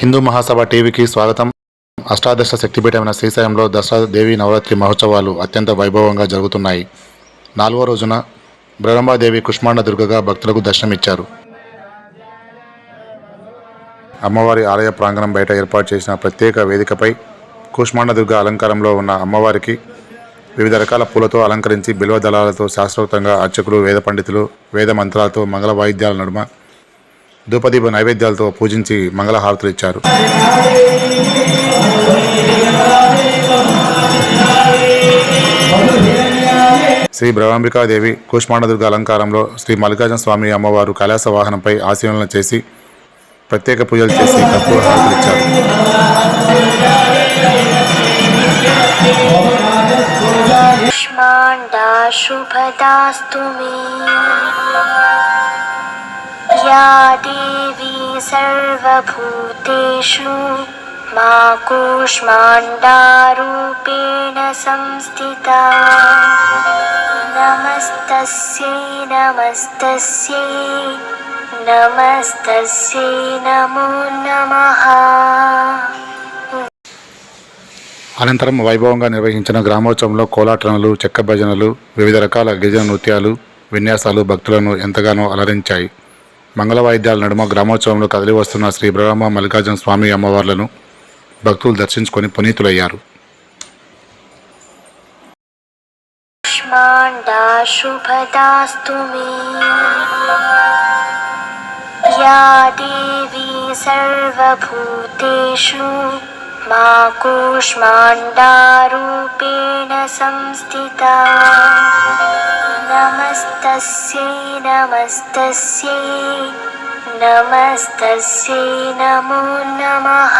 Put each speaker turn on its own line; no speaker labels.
హిందూ మహాసభ టీవీకి స్వాగతం. అష్టాదశ శక్తిపీఠమైన శ్రీశైలంలో దసరా దేవి నవరాత్రి మహోత్సవాలు అత్యంత వైభవంగా జరుగుతున్నాయి. నాలుగో రోజున బ్రహ్మాదేవి కుష్మాండ దుర్గగా భక్తులకు దర్శనమిచ్చారు. అమ్మవారి ఆలయ ప్రాంగణం బయట ఏర్పాటు చేసిన ప్రత్యేక వేదికపై కుష్మాండ దుర్గ అలంకారంలో ఉన్న అమ్మవారికి వివిధ రకాల పూలతో అలంకరించి బిల్వ దళాలతో శాస్త్రోక్తంగా అర్చకులు వేద పండితులు వేద మంత్రాలతో మంగళ వాయిద్యాల నడుమ ధూపదీప నైవేద్యాలతో పూజించి మంగళహారతులు ఇచ్చారు శ్రీ బ్రహ్మాంబికాదేవి కూష్మాండదుర్గ అలంకారంలో శ్రీ మల్లికార్జున స్వామి అమ్మవారు కైలాస వాహనంపై ఆశీలన చేసి ప్రత్యేక పూజలు చేసి కర్పూర హారతులు ఇచ్చారు
कुष्माण्डा शुभदास्तु मे या देवी सर्वभूतेषु मा कूष्माण्डारूपेण संस्थिता नमस्तस्यै नमस्तस्यै नमस्तस्यै नमो नमः
అనంతరం వైభవంగా నిర్వహించిన గ్రామోత్సవంలో కోలాటనలు చెక్క భజనలు వివిధ రకాల గిరిజన నృత్యాలు విన్యాసాలు భక్తులను ఎంతగానో అలరించాయి మంగళవాయిద్యాల నడుమ గ్రామోత్సవంలో కదిలి వస్తున్న శ్రీ బ్రహ్మ మల్లికార్జున స్వామి అమ్మవార్లను భక్తులు దర్శించుకొని పునీతులయ్యారు.
సర్వభూతేషు కూష్మాండారూపేణ సంస్థిత. देवी सर्वभूतेषु मा कूष्माण्डारूपेण संस्थिता नमस्तस्यै नमस्तस्यै नमस्तस्यै नमो नमः